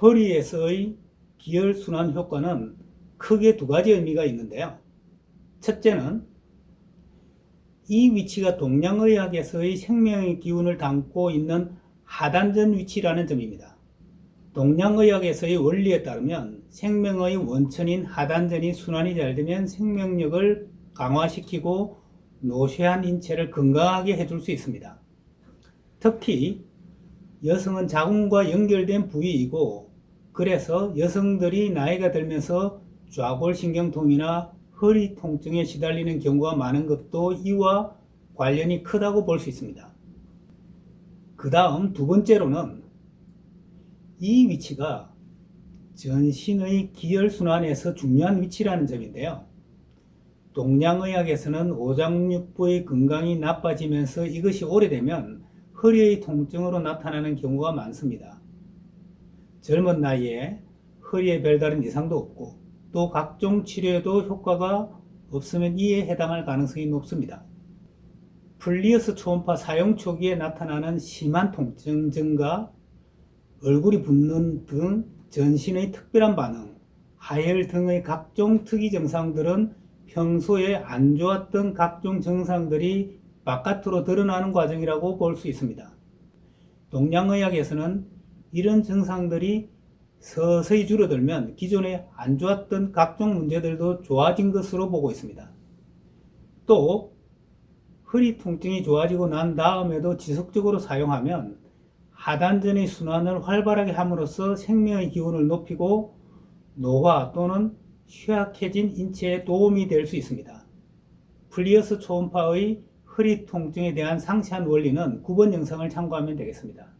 허리에서의 기혈 순환 효과는 크게 두 가지 의미가 있는데요. 첫째는 이 위치가 동양의학에서의 생명의 기운을 담고 있는 하단전 위치라는 점입니다. 동양의학에서의 원리에 따르면 생명의 원천인 하단전이 순환이 잘 되면 생명력을 강화시키고 노쇠한 인체를 건강하게 해줄 수 있습니다. 특히 여성은 자궁과 연결된 부위이고 그래서 여성들이 나이가 들면서 좌골신경통이나 허리 통증에 시달리는 경우가 많은 것도 이와 관련이 크다고 볼 수 있습니다. 그 다음 두 번째로는 이 위치가 전신의 기혈순환에서 중요한 위치라는 점인데요. 동양의학에서는 오장육부의 건강이 나빠지면서 이것이 오래되면 허리의 통증으로 나타나는 경우가 많습니다. 젊은 나이에 허리에 별다른 이상도 없고 또 각종 치료에도 효과가 없으면 이에 해당할 가능성이 높습니다. 플리어스 초음파 사용 초기에 나타나는 심한 통증 증가, 얼굴이 붓는 등 전신의 특별한 반응, 하열 등의 각종 특이 증상들은 평소에 안 좋았던 각종 증상들이 바깥으로 드러나는 과정이라고 볼 수 있습니다. 동양의학에서는 이런 증상들이 서서히 줄어들면 기존에 안 좋았던 각종 문제들도 좋아진 것으로 보고 있습니다. 또 허리 통증이 좋아지고 난 다음에도 지속적으로 사용하면 하단전의 순환을 활발하게 함으로써 생명의 기운을 높이고 노화 또는 쇠약해진 인체에 도움이 될 수 있습니다. 플리어스 초음파의 허리 통증에 대한 상세한 원리는 9번 영상을 참고하면 되겠습니다.